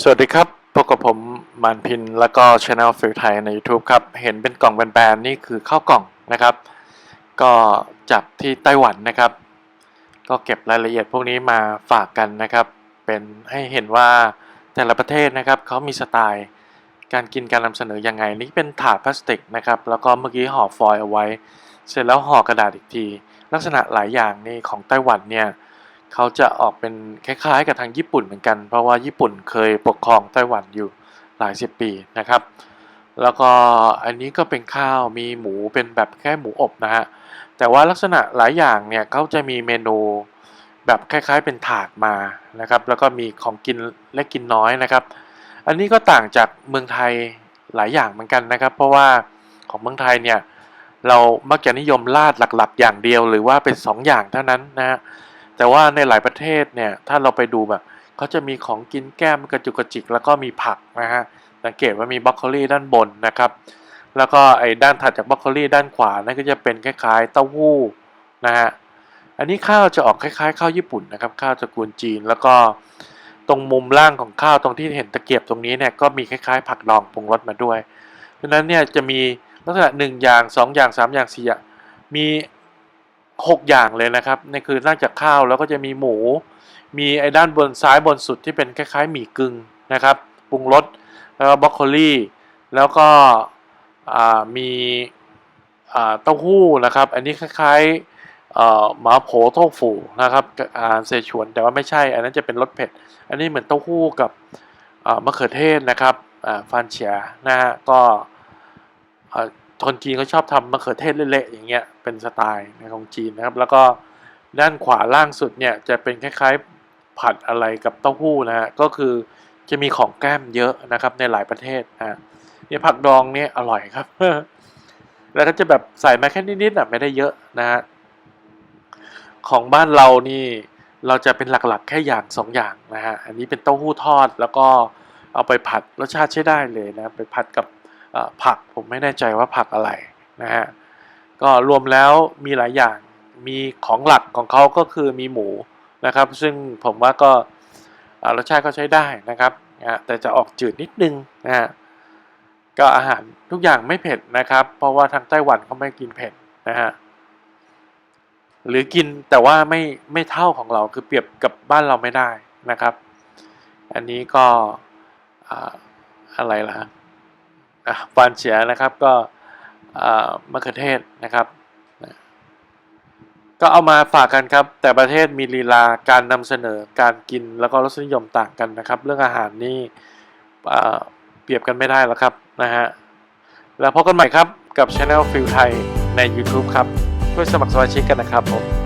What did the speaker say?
สวัสดีครับ พบกับผมมานพิน แล้วก็ช anel ฟิลไทยใน YouTube ครับ เห็นเป็นกล่องแบนๆ นี่คือข้าวกล่องนะครับ ก็จับที่ไต้หวันนะครับ ก็เก็บรายละเอียดพวกนี้มาฝากกันนะครับ เป็นให้เห็นว่าแต่ละประเทศนะครับเขามีสไตล์การกินการนำเสนอยังไง นี่เป็นถาดพลาสติกนะครับ แล้วก็เมื่อกี้ห่อฟอยล์เอาไว้ เสร็จแล้วห่อกระดาษอีกที ลักษณะหลายอย่างนี่ของไต้หวันเนี่ย เขาจะออกเป็นคล้ายๆ กับทางญี่ปุ่นเหมือนกัน เพราะว่าญี่ปุ่นเคยปกครองไต้หวันอยู่หลายสิบปีนะครับ แล้วก็อันนี้ก็เป็นข้าวมีหมูเป็นแบบแค่หมูอบนะฮะแต่ว่าลักษณะหลายอย่างเนี่ยเขาจะมีเมนูแบบคล้ายๆเป็นถาดมานะครับ แล้วก็มีของกินและกินน้อยนะครับ อันนี้ก็ต่างจากเมืองไทยหลายอย่างเหมือนกันนะครับ เพราะว่าของเมืองไทยเนี่ยเรามักจะนิยมราดหลักๆ อย่างเดียว หรือว่าเป็นสองอย่างเท่านั้นนะฮะ แต่ว่าในหลายประเทศเนี่ยถ้าเราไปดูแบบเขาจะมีของกินแก้มกระจุกกระจิก แล้วก็มีผักนะฮะสังเกตว่ามีบรอกโคลีด้านบนนะครับ แล้วก็ไอ้ด้านถัดจากบรอกโคลีด้านขวานั่นก็จะเป็นคล้ายๆ เต้าหู้นะฮะอันนี้ข้าวจะออกคล้ายๆ ข้าวญี่ปุ่นนะครับ ข้าวตระกูลจีนแล้วก็ตรงมุมล่างของข้าวตรงที่เห็นตะเกียบตรงนี้เนี่ยก็มีคล้ายๆ ผักดองปรุงรสมาด้วยเพราะฉะนั้นเนี่ยจะมีลักษณะหนึ่งอย่างสองอย่างสามอย่างสี่อย่างมี หกอย่างเลยนะครับในคือนอกจากข้าวแล้วก็จะมีหมู มีไอ้ด้านบนซ้ายบนสุดที่เป็นคล้ายๆหมี่กึ่งนะครับปรุงรสแล้วก็บรอกโคลีแล้วก็มีเต้าหู้นะครับ อันนี้คล้ายๆหมาโผโต้ฟูนะครับอาเซชวนแต่ว่าไม่ใช่ อันนั้นจะเป็นรสเผ็ด อันนี้เหมือนเต้าหู้กับมะเขือเทศนะครับฟานเฉียนะฮะก็ คนจีนเขาชอบทำมะเขือเทศเละๆอย่างเงี้ยเป็นสไตล์ของจีนนะครับ แล้วก็ด้านขวาล่างสุดเนี่ยจะเป็นคล้ายๆผัดอะไรกับเต้าหู้นะฮะก็คือจะมีของแก้มเยอะนะครับในหลายประเทศนะเนี่ยผักดองเนี่ยอร่อยครับ แล้วก็จะแบบใส่มาแค่นิดๆอะไม่ได้เยอะนะฮะของบ้านเรานี่เราจะเป็นหลักๆแค่อย่างสองอย่างนะฮะอันนี้เป็นเต้าหู้ทอดแล้วก็เอาไปผัดรสชาติใช้ได้เลยนะ ไปผัดกับ ผักผมไม่แน่ใจว่าผักอะไรนะฮะก็รวมแล้วมีหลายอย่างมีของหลักของเขาก็คือมีหมูนะครับ ซึ่งผมว่าก็รสชาติก็ใช้ได้นะครับนะแต่จะออกจืดนิดนึงนะฮะก็อาหารทุกอย่างไม่เผ็ดนะครับ เพราะว่าทางไต้หวันเขาไม่กินเผ็ดนะฮะหรือกินแต่ว่าไม่ไม่เท่าของเราคือเปรียบกับบ้านเราไม่ได้นะครับ อันนี้ก็อ่าอะไรล่ะ ฟานเฉียนะครับก็มะเขือเทศนะครับ ก็เอามาฝากกันครับ แต่ประเทศมีลีลาการนำเสนอการกินแล้วก็รสนิยมต่างกันนะครับ เรื่องอาหารนี่เปรียบกันไม่ได้แล้วครับนะฮะแล้วพบกันใหม่ครับกับช anel ฟิลไทยใน YouTube ครับช่วยสมัครสมาชิกกันนะครับผม